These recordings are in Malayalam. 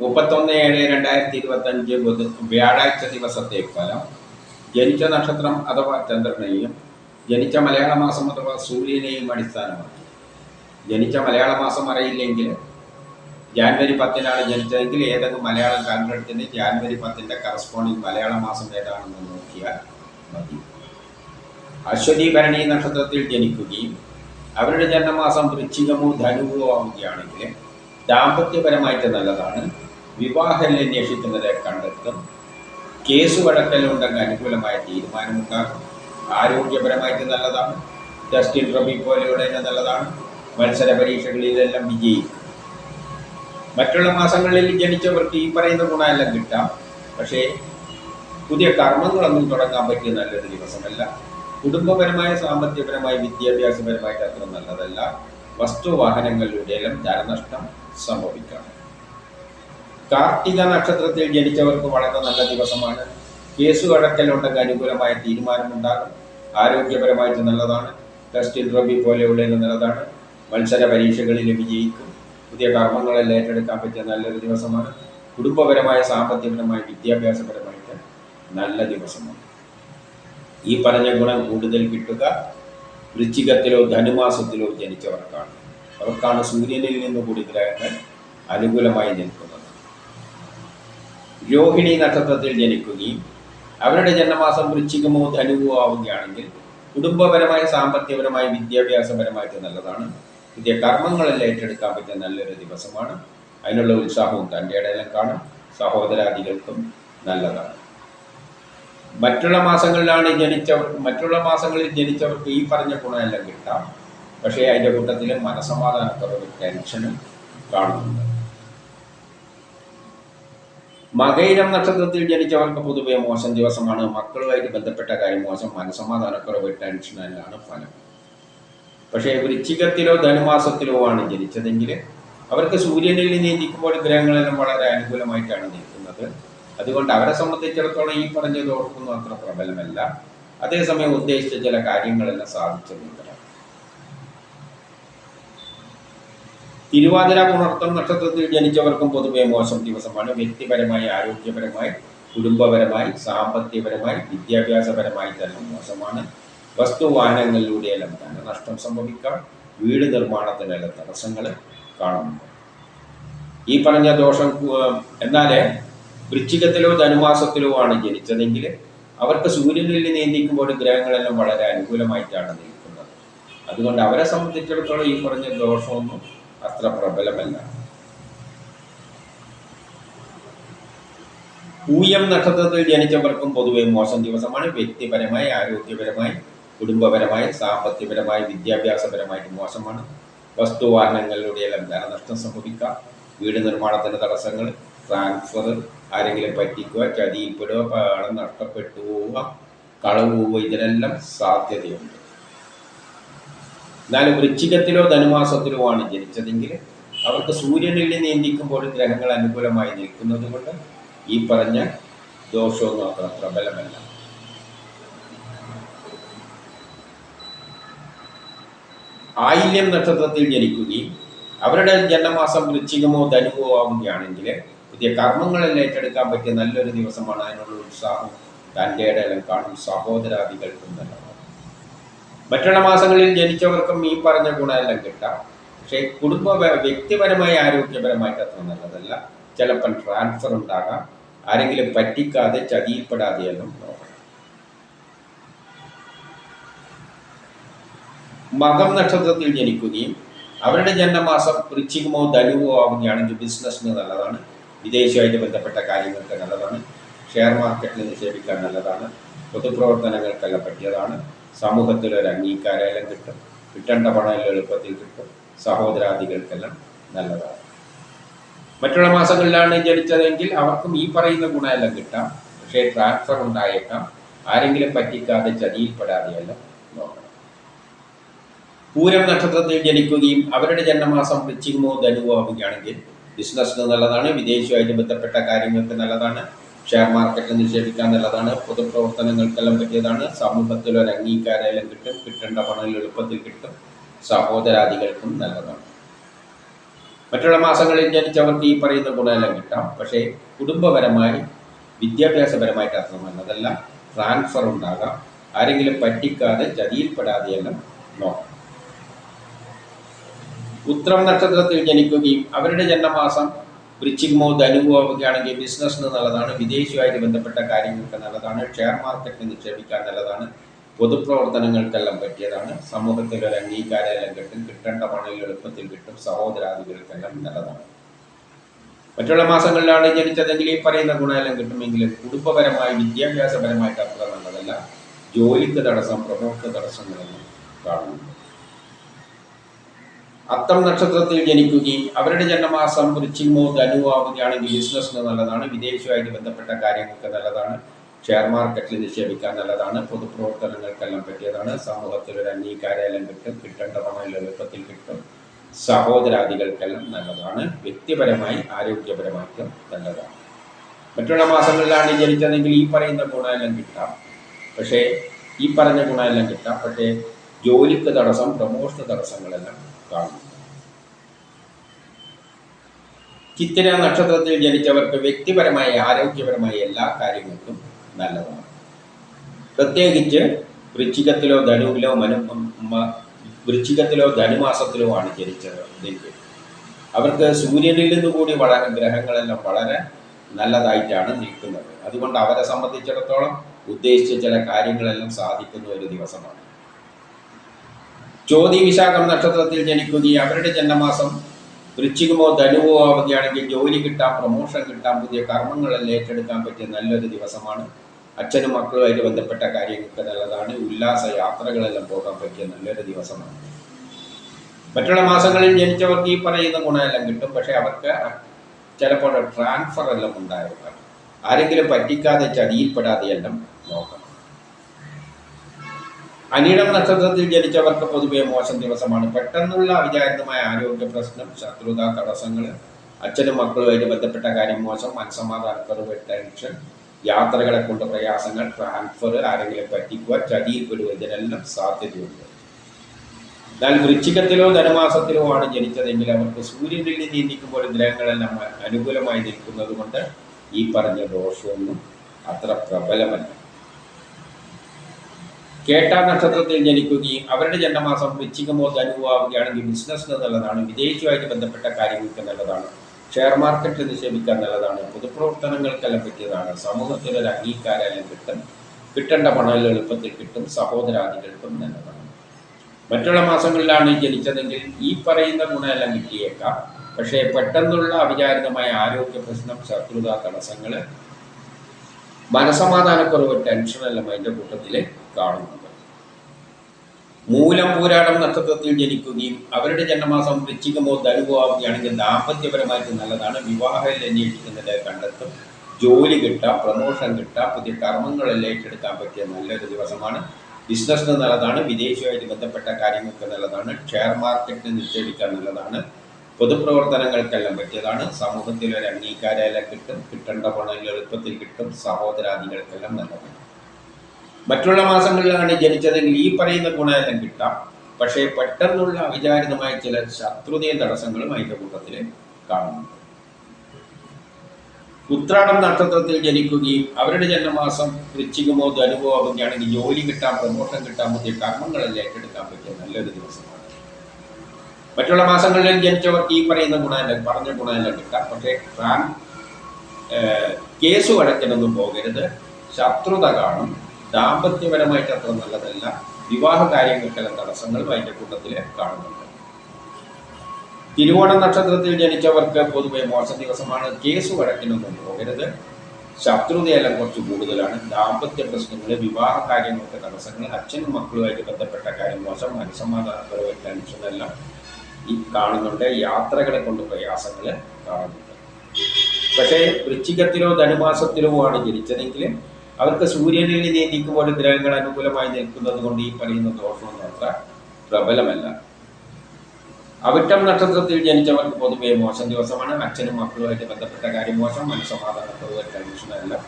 മുപ്പത്തൊന്ന് ഏഴ് രണ്ടായിരത്തി ഇരുപത്തഞ്ച് ബുധ വ്യാഴാഴ്ച ദിവസത്തെ ഫലം ജനിച്ച നക്ഷത്രം അഥവാ ചന്ദ്രനെയും ജനിച്ച മലയാള മാസം അഥവാ സൂര്യനെയും അടിസ്ഥാനമാക്കി. ജനിച്ച മലയാള മാസം അറിയില്ലെങ്കിൽ ജാനുവരി പത്തിനാണ് ജനിച്ചതെങ്കിൽ ഏതെങ്കിലും മലയാള കാലഘട്ടത്തിന് ജാനുവരി പത്തിന്റെ കറസ്പോണ്ടിങ് മലയാള മാസം ഏതാണെന്ന് നോക്കിയാൽ മതി. അശ്വതി ഭരണി നക്ഷത്രത്തിൽ ജനിക്കുകയും അവരുടെ ജന്മമാസം വൃശ്ചികമോ ധനുവോ ആവുകയാണെങ്കിൽ ദാമ്പത്യപരമായിട്ട് നല്ലതാണ്. വിവാഹം അന്വേഷിക്കുന്നവരെ കണ്ടെത്തും. കേസ് വഴക്കലുണ്ടെങ്കിൽ അനുകൂലമായ തീരുമാനമുണ്ടാകും. ആരോഗ്യപരമായിട്ട് നല്ലതാണ്. ജസ്റ്റിൻ റബി പോലെയുള്ള നല്ലതാണ്. മത്സര പരീക്ഷകളിലെല്ലാം വിജയിക്കും. മറ്റുള്ള മാസങ്ങളിൽ ജനിച്ചവർക്ക് ഈ പറയുന്ന ഗുണമെല്ലാം കിട്ടാം. പക്ഷേ പുതിയ കർമ്മങ്ങളൊന്നും തുടങ്ങാൻ പറ്റിയ നല്ലൊരു ദിവസമല്ല. കുടുംബപരമായ സാമ്പത്തികപരമായ വിദ്യാഭ്യാസപരമായിട്ട് അത്ര നല്ലതല്ല. വസ്തുവാഹനങ്ങളിലൂടെയെല്ലാം ധനനഷ്ടം സംഭവിക്കാം. കാർത്തിക നക്ഷത്രത്തിൽ ജനിച്ചവർക്ക് വളരെ നല്ല ദിവസമാണ്. കേസ് കടക്കലുണ്ടെങ്കിൽ അനുകൂലമായ തീരുമാനമുണ്ടാകും. ആരോഗ്യപരമായിട്ട് നല്ലതാണ്. ടെസ്റ്റിൽ റബി പോലെയുള്ള നല്ലതാണ്. മത്സര പരീക്ഷകളിൽ വിജയിക്കും. പുതിയ കർമ്മങ്ങളെല്ലാം ഏറ്റെടുക്കാൻ പറ്റിയ നല്ലൊരു ദിവസമാണ്. കുടുംബപരമായ സാമ്പത്തികപരമായ വിദ്യാഭ്യാസപരമായിട്ട് നല്ല ദിവസമാണ്. ഈ പറഞ്ഞ ഗുണം കൂടുതൽ കിട്ടുക. വൃശ്ചികത്തിലോ ധനുമാസത്തിലോ ജനിച്ചവർക്കാണ്. അവർക്കാണ് സൂര്യനിൽ നിന്ന് കൂടി ഗ്രഹങ്ങൾ അനുകൂലമായി നിൽക്കുന്നത്. രോഹിണി നക്ഷത്രത്തിൽ ജനിക്കുകയും അവരുടെ ജന്മമാസം വൃശ്ചികമോ ധനുവോ ആവുകയാണെങ്കിൽ കുടുംബപരമായി സാമ്പത്തികപരമായി വിദ്യാഭ്യാസപരമായിട്ട് നല്ലതാണ്. പുതിയ കർമ്മങ്ങളെല്ലാം ഏറ്റെടുക്കാൻ പറ്റിയ നല്ലൊരു ദിവസമാണ്. അതിനുള്ള ഉത്സാഹവും തന്റെ ഇടയിലും കാണും. സഹോദരാദികൾക്കും നല്ലതാണ്. മറ്റുള്ള മാസങ്ങളിലാണ് ജനിച്ചവർ മറ്റുള്ള മാസങ്ങളിൽ ജനിച്ചവർക്ക് ഈ പറഞ്ഞ ഗുണമെല്ലാം കിട്ടാം. പക്ഷേ അതിന്റെ കൂട്ടത്തിൽ മനസമാധാനത്തോടെ ടെൻഷനും കാണുന്നുണ്ട്. മകയിരം നക്ഷത്രത്തിൽ ജനിച്ചവർക്ക് പൊതുവെ മോശം ദിവസമാണ്. മക്കളുമായിട്ട് ബന്ധപ്പെട്ട കാര്യം മോശം. മനസമാധാനക്കുറവ് ടെൻഷനിലാണ് ഫലം. പക്ഷേ വൃശ്ചികത്തിലോ ധനുമാസത്തിലോ ആണ് ജനിച്ചതെങ്കിൽ അവർക്ക് സൂര്യനിൽ നീന്തിക്കുമ്പോൾ ഗ്രഹങ്ങളെല്ലാം വളരെ അനുകൂലമായിട്ടാണ് നിൽക്കുന്നത്. അതുകൊണ്ട് അവരെ സംബന്ധിച്ചിടത്തോളം ഈ പറഞ്ഞത് ഓർക്കുന്നു അത്ര പ്രബലമല്ല. അതേസമയം ഉദ്ദേശിച്ച ചില കാര്യങ്ങളെല്ലാം സാധിച്ചെന്നുണ്ട് തിരുവാതിര പുണർത്തം നക്ഷത്രത്തിൽ ജനിച്ചവർക്കും പൊതുവെ മോശം ദിവസമാണ്. വ്യക്തിപരമായി ആരോഗ്യപരമായി കുടുംബപരമായി സാമ്പത്തികപരമായി വിദ്യാഭ്യാസപരമായി തന്നെ മോശമാണ്. വസ്തുവാഹനങ്ങളിലൂടെയെല്ലാം തന്നെ നഷ്ടം സംഭവിക്കാം. വീട് നിർമ്മാണത്തിനെല്ലാം തടസ്സങ്ങൾ കാണുന്നു ഈ പറഞ്ഞ ദോഷം എന്നാൽ വൃശ്ചികത്തിലോ ധനുമാസത്തിലോ ആണ് ജനിച്ചതെങ്കിൽ അവർക്ക് സൂര്യനിൽ നീന്തിക്കുമ്പോൾ ഗ്രഹങ്ങളെല്ലാം വളരെ അനുകൂലമായിട്ടാണ് നിൽക്കുന്നത്. അതുകൊണ്ട് അവരെ സംബന്ധിച്ചിടത്തോളം ഈ പറഞ്ഞ ദോഷമൊന്നും അത്ര പ്രബലമല്ല. പൂയം നക്ഷത്രത്തിൽ ജനിച്ചവർക്കും പൊതുവെ മോശം ദിവസമാണ്. വ്യക്തിപരമായി ആരോഗ്യപരമായി കുടുംബപരമായി സാമ്പത്തികപരമായി വിദ്യാഭ്യാസപരമായിട്ട് മോശമാണ്. വസ്തുവാഹനങ്ങളിലൂടെയെല്ലാം ധനനഷ്ടം സംഭവിക്കാം. വീട് നിർമ്മാണത്തിന് തടസ്സങ്ങൾ ട്രാൻസ്ഫർ ആരെങ്കിലും പറ്റിക്കുക ചതിയിൽപ്പെടുക പണം നഷ്ടപ്പെട്ടു പോവുക കളവ് പോവുക ഇതിനെല്ലാം സാധ്യതയുണ്ട്. എന്നാൽ വൃശ്ചികത്തിലോ ധനുമാസത്തിലോ ആണ് ജനിച്ചതെങ്കിൽ അവർക്ക് സൂര്യനിൽ നീന്തിക്കുമ്പോൾ ഗ്രഹങ്ങൾ അനുകൂലമായി നിൽക്കുന്നത് കൊണ്ട് ഈ പറഞ്ഞ ദോഷമൊന്നും അത്ര പ്രബലമല്ല ആയില്യം നക്ഷത്രത്തിൽ ജനിക്കുകയും അവരുടെ ജന്മമാസം വൃശ്ചികമോ ധനുവോ ആവുകയാണെങ്കിൽ പുതിയ കർമ്മങ്ങളെല്ലാം ഏറ്റെടുക്കാൻ പറ്റിയ നല്ലൊരു ദിവസമാണ് അതിനുള്ള ഉത്സാഹം. തന്റെ ഇടയിലും കാണും സഹോദരാദികൾക്കും നല്ലതാണ് മറ്റുള്ള മാസങ്ങളിൽ ജനിച്ചവർക്കും ഈ പറഞ്ഞ ഗുണമെല്ലാം കിട്ടാം. പക്ഷേ കുടുംബ വ്യക്തിപരമായി ആരോഗ്യപരമായിട്ട് അത്ര നല്ലതല്ല. ചിലപ്പം ട്രാൻസ്ഫർ ഉണ്ടാകാം. ആരെങ്കിലും പറ്റിക്കാതെ ചതിയിൽപ്പെടാതെയെല്ലാം നോക്കണം. മകം നക്ഷത്രത്തിൽ ജനിക്കുകയും അവരുടെ ജന്മമാസം വൃശ്ചികമോ ധനുവോ ആവുകയാണെങ്കിൽ ബിസിനസ്സിന് നല്ലതാണ്. വിദേശമായിട്ട് ബന്ധപ്പെട്ട കാര്യങ്ങൾക്ക് നല്ലതാണ്. ഷെയർ മാർക്കറ്റിൽ നിക്ഷേപിക്കാൻ നല്ലതാണ്. പൊതുപ്രവർത്തനങ്ങൾക്കെല്ലാം പറ്റിയതാണ്. സമൂഹത്തിൽ ഒരു അംഗീകാരമെല്ലാം കിട്ടും. കിട്ടേണ്ട പണം എല്ലാം എളുപ്പത്തിൽ കിട്ടും. സഹോദരാദികൾക്കെല്ലാം നല്ലതാണ്. മറ്റുള്ള മാസങ്ങളിലാണ് ജനിച്ചതെങ്കിൽ അവർക്കും ഈ പറയുന്ന ഗുണമെല്ലാം കിട്ടാം. പക്ഷേ ട്രാൻസ്ഫർ ഉണ്ടായേക്കാം. ആരെങ്കിലും പറ്റിക്കാതെ ചതിയിൽപ്പെടാതെയെല്ലാം നോക്കണം. പൂരം നക്ഷത്രത്തിൽ ജനിക്കുകയും അവരുടെ ജന്മമാസം വൃശ്ചികമോ ധനുവോ ആവുകയാണെങ്കിൽ ബിസിനസ്സിന് നല്ലതാണ്. വിദേശവുമായിട്ട് ബന്ധപ്പെട്ട കാര്യങ്ങൾക്ക് നല്ലതാണ്. ഷെയർ മാർക്കറ്റിൽ നിക്ഷേപിക്കുക എന്നുള്ളതാണ് പൊതുപ്രവർത്തനങ്ങൾക്കെല്ലാം പറ്റിയതാണ്. സമൂഹത്തിൽ ഒരു അംഗീകാരമെല്ലാം കിട്ടും. കിട്ടേണ്ട പണം എളുപ്പത്തിൽ കിട്ടും. സഹോദരാദികൾക്കും നല്ലതാണ് മറ്റുള്ള മാസങ്ങളിൽ ജനിച്ചവർക്ക് ഈ പറയുന്ന ഗുണമെല്ലാം കിട്ടാം. പക്ഷേ കുടുംബപരമായി വിദ്യാഭ്യാസപരമായിട്ട് അത്ര നല്ലതല്ല ട്രാൻസ്ഫർ ഉണ്ടാകാം. ആരെങ്കിലും പറ്റിക്കാതെ ചതിയിൽപ്പെടാതെയെല്ലാം നോക്കാം. ഉത്രം നക്ഷത്രത്തിൽ ജനിക്കുകയും അവരുടെ ജന്മമാസം വൃശ്ചികമോ ധനുവോ ആവുകയാണെങ്കിൽ ബിസിനസ്സിന് നല്ലതാണ് വിദേശിയുമായിട്ട് ബന്ധപ്പെട്ട കാര്യങ്ങൾക്ക് നല്ലതാണ് ഷെയർ മാർക്കറ്റിൽ നിക്ഷേപിക്കാൻ നല്ലതാണ് പൊതുപ്രവർത്തനങ്ങൾക്കെല്ലാം പറ്റിയതാണ് സമൂഹത്തിൽ ഒരു അംഗീകാരമെല്ലാം കിട്ടും കിട്ടേണ്ട പണികൾ എളുപ്പത്തിൽ കിട്ടും സഹോദരാദികൾക്കെല്ലാം നല്ലതാണ്. മറ്റുള്ള മാസങ്ങളിലാണ് ജനിച്ചതെങ്കിൽ ഈ പറയുന്ന ഗുണമെല്ലാം കിട്ടുമെങ്കിലും കുടുംബപരമായി വിദ്യാഭ്യാസപരമായിട്ട് അത്ര നല്ലതല്ല. ജോലിക്ക് തടസ്സം പ്രമോഷന് തടസ്സങ്ങളൊന്നും കാണുന്നു അത്തം നക്ഷത്രത്തിൽ ജനിക്കുകയും അവരുടെ ജന്മമാസം വൃച്ചിമോ ധനുവോ ആവുകയാണെങ്കിൽ ബിസിനസ്സിന് നല്ലതാണ്. വിദേശവുമായിട്ട് ബന്ധപ്പെട്ട കാര്യങ്ങൾക്ക് നല്ലതാണ്. ഷെയർ മാർക്കറ്റിൽ നിക്ഷേപിക്കാൻ നല്ലതാണ്. പൊതുപ്രവർത്തനങ്ങൾക്കെല്ലാം പറ്റിയതാണ്. സമൂഹത്തിൽ ഒരു അംഗീകാരം കിട്ടും. കിട്ടേണ്ട പണം എളുപ്പത്തിൽ കിട്ടും. സഹോദരാദികൾക്കെല്ലാം നല്ലതാണ്. വ്യക്തിപരമായി ആരോഗ്യപരമായിട്ടും നല്ലതാണ്. മറ്റുള്ള മാസങ്ങളിലാണ് ജനിച്ചതെങ്കിൽ ഈ പറയുന്ന ഗുണമെല്ലാം കിട്ടാം. പക്ഷേ ഈ പറഞ്ഞ ഗുണമെല്ലാം കിട്ടാം. പക്ഷേ ജോലിക്ക് തടസ്സം പ്രമോഷന് തടസ്സങ്ങളെല്ലാം കാണുന്നു. ചിത്തിര നക്ഷത്രത്തിൽ ജനിച്ചവർക്ക് വ്യക്തിപരമായ ആരോഗ്യപരമായ എല്ലാ കാര്യങ്ങൾക്കും നല്ലതാണ്. പ്രത്യേകിച്ച് വൃശ്ചികത്തിലോ ധനുവിലോ മനു വൃശ്ചികത്തിലോ ധനുമാസത്തിലോ ആണ് ജനിച്ചത് എങ്കിൽ അവർക്ക് സൂര്യനിൽ നിന്ന് കൂടി വളരെ ഗ്രഹങ്ങളെല്ലാം വളരെ നല്ലതായിട്ടാണ് നിൽക്കുന്നത്. അതുകൊണ്ട് അവരെ സംബന്ധിച്ചിടത്തോളം ഉദ്ദേശിച്ച ചില കാര്യങ്ങളെല്ലാം സാധിക്കുന്ന ഒരു ദിവസമാണ്. ചോതി വിശാഖം നക്ഷത്രത്തിൽ ജനിക്കുകയും അവരുടെ ജന്മമാസം വൃശ്ചികമോ ധനുവോ ആവുകയാണെങ്കിൽ ജോലി കിട്ടാം പ്രൊമോഷൻ കിട്ടാം പുതിയ കർമ്മങ്ങളെല്ലാം ഏറ്റെടുക്കാൻ പറ്റിയ നല്ലൊരു ദിവസമാണ്. അച്ഛനും മക്കളുമായിട്ട് ബന്ധപ്പെട്ട കാര്യങ്ങൾക്ക് നല്ലതാണ്. ഉല്ലാസ യാത്രകളെല്ലാം പോകാൻ പറ്റിയ നല്ലൊരു ദിവസമാണ്. മറ്റുള്ള മാസങ്ങളിൽ ജനിച്ചവർക്ക് ഈ പറയുന്ന ഗുണമെല്ലാം കിട്ടും. പക്ഷേ അവർക്ക് ചിലപ്പോൾ ട്രാൻസ്ഫർ എല്ലാം ഉണ്ടായേക്കാം. ആരെങ്കിലും പറ്റിക്കാതെ ചതിയിൽപ്പെടാതെ എല്ലാം നോക്കണം അനിടം നക്ഷത്രത്തിൽ ജനിച്ചവർക്ക് പൊതുവെ മോശം ദിവസമാണ്. പെട്ടെന്നുള്ള അവിചാരിതമായ ആരോഗ്യ പ്രശ്നം ശത്രുത തടസ്സങ്ങൾ അച്ഛനും മക്കളുമായിട്ട് ബന്ധപ്പെട്ട കാര്യം മോശം മനസ്സമാധാനക്കുറവ് ടെൻഷൻ യാത്രകളെ കൊണ്ട് പ്രയാസങ്ങൾ ട്രാൻസ്ഫർ ആരെങ്കിലും പറ്റിക്കുക ചതിയിൽപ്പെടുക ഇതിനെല്ലാം സാധ്യതയുണ്ട്. എന്നാൽ വൃശ്ചികത്തിലോ ധനമാസത്തിലോ ആണ് ജനിച്ചതെങ്കിൽ അവർക്ക് സൂര്യനിൽ നീന്തിക്കുമ്പോൾ ഗ്രഹങ്ങളെല്ലാം അനുകൂലമായി നിൽക്കുന്നത് കൊണ്ട് ഈ പറഞ്ഞ ദോഷമൊന്നും അത്ര പ്രബലമല്ല. കേട്ട നക്ഷത്രത്തിൽ ജനിക്കുകയും അവരുടെ ജന്മമാസം വൃശ്ചികമോ ധനുവോ ആവുകയാണെങ്കിൽ ബിസിനസ്സിന് നല്ലതാണ് വിദേശിയുമായിട്ട് ബന്ധപ്പെട്ട കാര്യങ്ങൾക്ക് നല്ലതാണ്. ഷെയർ മാർക്കറ്റിൽ നിക്ഷേപിക്കാൻ നല്ലതാണ്. പൊതുപ്രവർത്തനങ്ങൾക്കെല്ലാം പറ്റിയതാണ്. സമൂഹത്തിൽ ഒരു അംഗീകാരം കിട്ടും. കിട്ടേണ്ട പണം എളുപ്പത്തിൽ കിട്ടും. സഹോദരാദികൾക്കും നല്ലതാണ്. മറ്റുള്ള മാസങ്ങളിലാണ് ജനിച്ചതെങ്കിൽ ഈ പറയുന്ന ഗുണമെല്ലാം കിട്ടിയേക്കാം. പക്ഷേ പെട്ടെന്നുള്ള അവിചാരിതമായ ആരോഗ്യ പ്രശ്നം ശത്രുത തടസ്സങ്ങൾ മനസമാധാനക്കുറവ് ടെൻഷനെല്ലാം അതിന്റെ കൂട്ടത്തിൽ കാണുന്നുണ്ട്. മൂലം പൂരാടം നക്ഷത്രത്തിൽ ജനിക്കുകയും അവരുടെ ജന്മമാസം വൃശ്ചികമോ ധനുവോ ആവുകയാണെങ്കിൽ ദാമ്പത്യപരമായിട്ട് നല്ലതാണ്. വിവാഹം അന്വേഷിക്കുന്നതിന്റെ കണ്ടെത്തും. ജോലി കിട്ടാം പ്രമോഷൻ കിട്ടാം പുതിയ കർമ്മങ്ങളെല്ലാം ഏറ്റെടുക്കാൻ പറ്റിയ നല്ലൊരു ദിവസമാണ്. ബിസിനസ്സിന് നല്ലതാണ്. വിദേശമായിട്ട് ബന്ധപ്പെട്ട കാര്യങ്ങൾക്ക് നല്ലതാണ്. ഷെയർ മാർക്കറ്റിന് നിക്ഷേപിക്കാൻ നല്ലതാണ്. പൊതുപ്രവർത്തനങ്ങൾക്കെല്ലാം പറ്റിയതാണ്. സമൂഹത്തിൽ ഒരു അംഗീകാരമെല്ലാം കിട്ടും കിട്ടേണ്ട പണം എളുപ്പത്തിൽ കിട്ടും സഹോദരാദികൾക്കെല്ലാം നല്ലതാണ്. മറ്റുള്ള മാസങ്ങളിലാണ് ജനിച്ചതെങ്കിൽ ഈ പറയുന്ന ഗുണമെല്ലാം കിട്ടാം. പക്ഷേ പെട്ടെന്നുള്ള അവിചാരിതമായ ചില ശത്രുതയും തടസ്സങ്ങളും അതിന്റെ കൂട്ടത്തിൽ കാണുന്നുണ്ട്. ഉത്രാടം നക്ഷത്രത്തിൽ ജനിക്കുകയും അവരുടെ ജന്മമാസം വൃശ്ചികമോ ധനുവോ ആവുകയാണെങ്കിൽ ജോലി കിട്ടാൻ പ്രമോഷൻ കിട്ടാൻ പുതിയ കർമ്മങ്ങളെല്ലാം ഏറ്റെടുക്കാൻ പറ്റിയ നല്ലൊരു ദിവസമാണ് മറ്റുള്ള മാസങ്ങളിൽ ജനിച്ചവർക്ക് ഈ പറയുന്ന ഗുണമെല്ലാം പറഞ്ഞ ഗുണമെല്ലാം കിട്ടാം. പക്ഷേ ഏഹ്, കേസ് വഴക്കിനൊന്നും പോകരുത്. ശത്രുത കാണും. ദാമ്പത്യപരമായിട്ട് അത്ര നല്ലതല്ല. വിവാഹ കാര്യങ്ങൾക്കെല്ലാം തടസ്സങ്ങളും അതിന്റെ കൂട്ടത്തിൽ കാണുന്നുണ്ട്. തിരുവോണം നക്ഷത്രത്തിൽ ജനിച്ചവർക്ക് പൊതുവെ മോശം ദിവസമാണ്. കേസ് വഴക്കിനൊന്നും പോകരുത്. ശത്രുതയെല്ലാം കുറച്ച് കൂടുതലാണ്. ദാമ്പത്യ പ്രശ്നങ്ങൾ വിവാഹ കാര്യങ്ങൾക്ക് തടസ്സങ്ങൾ അച്ഛനും മക്കളുമായിട്ട് ബന്ധപ്പെട്ട കാര്യം മോശം മനസ്സമാധാനപരമായ ടെൻഷനെല്ലാം. ഈ കാണുന്നുണ്ട്. യാത്രകളെ കൊണ്ട് പ്രയാസങ്ങൾ കാണുന്നുണ്ട്. പക്ഷേ വൃശ്ചികത്തിലോ ധനുമാസത്തിലോ ആണ് ജനിച്ചതെങ്കിൽ അവർക്ക് സൂര്യനിൽ നീക്കുമ്പോൾ ഗ്രഹങ്ങൾ അനുകൂലമായി നിൽക്കുന്നത് കൊണ്ട് ഈ പറയുന്ന ദോഷമൊന്നും അത്ര പ്രബലമല്ല. അവിട്ടം നക്ഷത്രത്തിൽ ജനിച്ചവർക്ക് പൊതുവേ മോശം ദിവസമാണ്. അച്ഛനും മക്കളുമായിട്ട് ബന്ധപ്പെട്ട കാര്യം മോശം മനസ്സമാധാനത്തോടെ ടെൻഷനെല്ലാം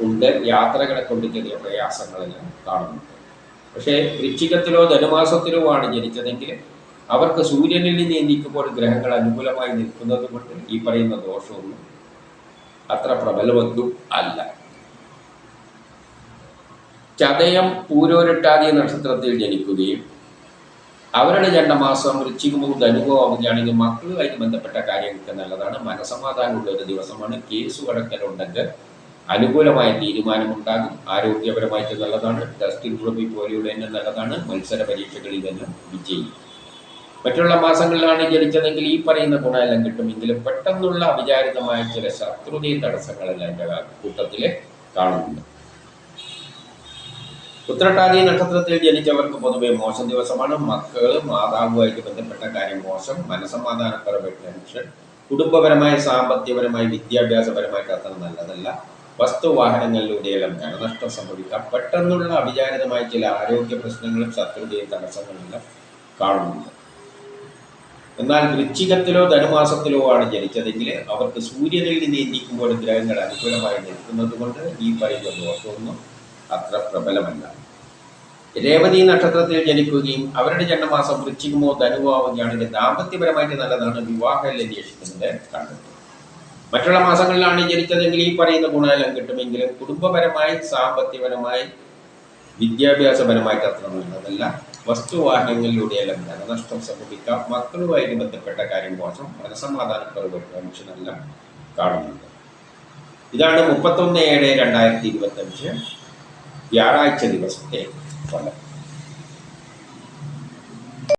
ഉണ്ട്. യാത്രകളെ കൊണ്ട് ചെറിയ പ്രയാസങ്ങളെല്ലാം കാണുന്നുണ്ട്. പക്ഷേ വൃശ്ചികത്തിലോ ധനുമാസത്തിലോ ആണ് ജനിച്ചതെങ്കിൽ അവർക്ക് സൂര്യനിൽ നിന്ന് നീക്കുമ്പോൾ ഗ്രഹങ്ങൾ അനുകൂലമായി നിൽക്കുന്നത് കൊണ്ട് ഈ പറയുന്ന ദോഷമൊന്നും അത്ര പ്രബലമൊന്നും അല്ല. ചതയം പൂരോരട്ടാതി നക്ഷത്രത്തിൽ ജനിക്കുകയും അവരുടെ ജന്മമാസം വൃശ്ചികമോ ധനുവോ അവധിയാണെങ്കിൽ മക്കളുമായിട്ട് ബന്ധപ്പെട്ട കാര്യങ്ങൾക്ക് നല്ലതാണ്. മനസമാധാനമുള്ള ഒരു ദിവസമാണ്. കേസ് വഴക്കലുണ്ടെങ്കിൽ അനുകൂലമായ തീരുമാനമുണ്ടാകും. ആരോഗ്യപരമായിട്ട് നല്ലതാണ്. ടെസ്റ്റിൽ ഇൻട്രോബി പോലെയുള്ള തന്നെ നല്ലതാണ്. മത്സര പരീക്ഷകളിൽ തന്നെ വിജയിക്കും മറ്റുള്ള മാസങ്ങളിലാണ് ജനിച്ചതെങ്കിൽ ഈ പറയുന്ന ഗുണമെല്ലാം കിട്ടുമെങ്കിലും പെട്ടെന്നുള്ള അവിചാരിതമായ ചില ശത്രുതയും തടസ്സങ്ങളെല്ലാം എന്റെ കൂട്ടത്തിൽ കാണുന്നുണ്ട്. ഉത്രട്ടാതി നക്ഷത്രത്തിൽ ജനിച്ചവർക്ക് പൊതുവെ മോശം ദിവസമാണ്. മക്കൾ മാതാവുമായിട്ട് ബന്ധപ്പെട്ട കാര്യം മോശം. മനസമാധാനപരമായ ടെൻഷൻ കുടുംബപരമായ സാമ്പത്തികപരമായി വിദ്യാഭ്യാസപരമായിട്ട് അത്ര നല്ലതല്ല. വസ്തുവാഹനങ്ങളിലൂടെയെല്ലാം ധനനഷ്ടം സംഭവിക്കാം. പെട്ടെന്നുള്ള അവിചാരിതമായ ചില ആരോഗ്യ പ്രശ്നങ്ങളും ശത്രുതയും തടസ്സങ്ങളെല്ലാം കാണുന്നുണ്ട്. എന്നാൽ വൃശ്ചികത്തിലോ ധനുമാസത്തിലോ ആണ് ജനിച്ചതെങ്കിൽ അവർക്ക് സൂര്യനിൽ നിന്ന് എത്തിക്കുമ്പോൾ ഗ്രഹങ്ങൾ അനുകൂലമായി നിൽക്കുന്നത് കൊണ്ട് ഈ പറയുന്ന ദോഷമൊന്നും അത്ര പ്രബലമല്ല. രേവതി നക്ഷത്രത്തിൽ ജനിക്കുകയും അവരുടെ ജന്മമാസം വൃശ്ചികമോ ധനുവോ ആവുകയാണെങ്കിൽ ദാമ്പത്യപരമായിട്ട് നല്ലതാണ് വിവാഹം അന്വേഷിക്കുന്നത് കണ്ടത്. മറ്റുള്ള മാസങ്ങളിലാണ് ജനിച്ചതെങ്കിൽ ഈ പറയുന്ന ഗുണമെല്ലാം കിട്ടുമെങ്കിലും കുടുംബപരമായി സാമ്പത്തികപരമായി വിദ്യാഭ്യാസപരമായിട്ട് അത്ര നല്ലതല്ല. വസ്തുവാഹനങ്ങളിലൂടെയെല്ലാം ധനനഷ്ടം സംഭവിക്കാം. മക്കളുമായിട്ട് ബന്ധപ്പെട്ട കാര്യം മോശം. മനസമാധാനക്കുറവ് മനുഷ്യനെല്ലാം കാണുന്നുണ്ട്. ഇതാണ് മുപ്പത്തൊന്ന് ഏഴ് രണ്ടായിരത്തി ഇരുപത്തഞ്ച് വ്യാഴാഴ്ച ദിവസത്തെ ഫലം.